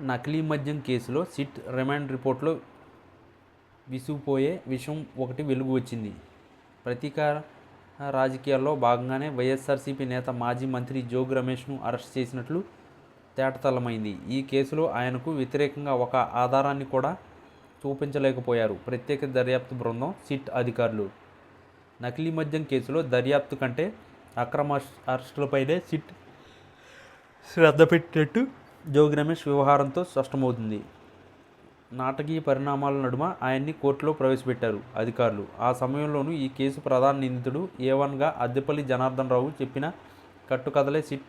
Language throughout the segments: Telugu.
నకిలీ మద్యం కేసులో సిట్ రిమాండ్ రిపోర్ట్లో విసుగుపోయే విషయం ఒకటి వెలుగు వచ్చింది. ప్రతీకార రాజకీయాల్లో భాగంగానే వైఎస్ఆర్సీపీ నేత మాజీ మంత్రి జోగి రమేష్ను అరెస్ట్ చేసినట్లు తేటతలమైంది. ఈ కేసులో ఆయనకు వ్యతిరేకంగా ఒక ఆధారాన్ని కూడా చూపించలేకపోయారు. ప్రత్యేక దర్యాప్తు బృందం సిట్ అధికారులు. నకిలీ మద్యం కేసులో దర్యాప్తు కంటే అక్రమ అరెస్టులపైనే సిట్ శ్రద్ధ పెట్టినట్టు జోగి రమేష్ వ్యవహారంతో స్పష్టమవుతుంది. నాటకీయ పరిణామాల నడుమ ఆయన్ని కోర్టులో ప్రవేశపెట్టారు అధికారులు. ఆ సమయంలోనూ ఈ కేసు ప్రధాన నిందితుడు ఏ వన్గా అద్దెపల్లి జనార్దన్ రావు చెప్పిన కట్టుకథలే సిట్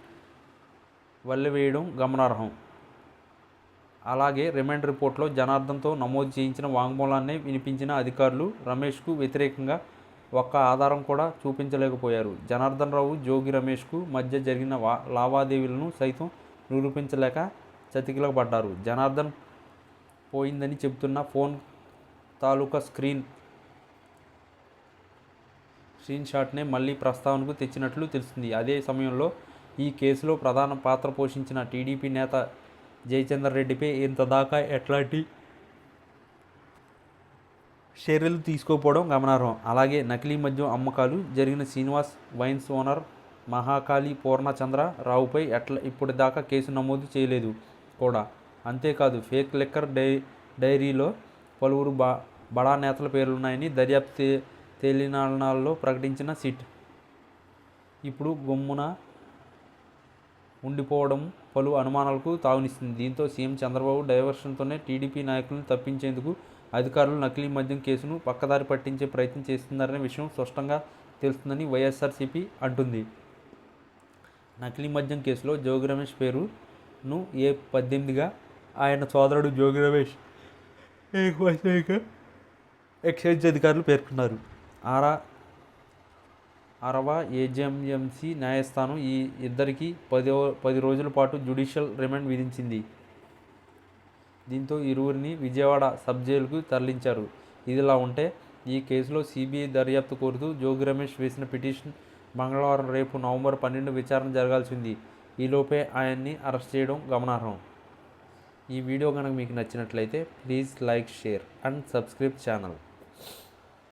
వల్లవేయడం గమనార్హం. అలాగే రిమాండ్ రిపోర్ట్లో జనార్దన్తో నమోదు చేయించిన వాంగ్మూలాన్నే వినిపించిన అధికారులు రమేష్కు వ్యతిరేకంగా ఒక్క ఆధారం కూడా చూపించలేకపోయారు. జనార్దన్ రావు జోగి రమేష్కు మధ్య జరిగిన వా లావాదేవీలను సైతం నిరూపించలేక చతికిలో పడ్డారు. జనార్దన్ పోయిందని చెబుతున్న ఫోన్ తాలూకా స్క్రీన్ స్క్రీన్ షాట్నే మళ్ళీ ప్రస్తావనకు తెచ్చినట్లు తెలుస్తుంది. అదే సమయంలో ఈ కేసులో ప్రధాన పాత్ర పోషించిన టీడీపీ నేత జయచందర్ రెడ్డిపై ఇంతదాకా ఎట్లాంటి చర్యలు తీసుకోకపోవడం గమనార్హం. అలాగే నకిలీ మద్యం అమ్మకాలు జరిగిన శ్రీనివాస్ వైన్స్ ఓనర్ మహాకాళి పూర్ణచంద్ర రావుపై ఎట్లా ఇప్పటిదాకా కేసు నమోదు చేయలేదు కూడా. అంతేకాదు ఫేక్ లిక్కర్ డై డైరీలో పలువురు బా బడా నేతల పేర్లున్నాయని దర్యాప్తు తే- తేలినాలలో ప్రకటించిన సిట్. ఇప్పుడు గమ్మున ఉండిపోవడం పలు అనుమానాలకు తావునిస్తుంది. దీంతో సీఎం చంద్రబాబు డైవర్షన్తోనే టీడీపీ నాయకులను తప్పించేందుకు అధికారులు నకిలీ మద్యం కేసును పక్కదారి పట్టించే ప్రయత్నం చేస్తున్నారనే విషయం స్పష్టంగా తెలుస్తుందని వైఎస్ఆర్సీపీ అంటుంది. నకిలీ మద్యం కేసులో జోగి రమేష్ పేరును ఏ పద్దెనిమిదిగా ఆయన సోదరుడు జోగి రమేష్ ఎక్సైజ్ అధికారులు పేర్కొన్నారు. ఆరా అరవ ఏజెంఎంసీ న్యాయస్థానం ఈ ఇద్దరికి పది పది రోజుల పాటు జ్యుడిషియల్ రిమాండ్ విధించింది. దీంతో ఇరువురిని విజయవాడ సబ్ జైలుకు తరలించారు. ఇదిలా ఉంటే ఈ కేసులో సిబిఐ దర్యాప్తు కోరుతూ జోగి రమేష్ వేసిన పిటిషన్ మంగళవారం రేపు నవంబర్ పన్నెండు విచారణ జరగాల్సింది. ఈలోపే ఆయన్ని అరెస్ట్ చేయడం గమనార్హం. ఈ వీడియో కనుక మీకు నచ్చినట్లయితే please like share and subscribe channel.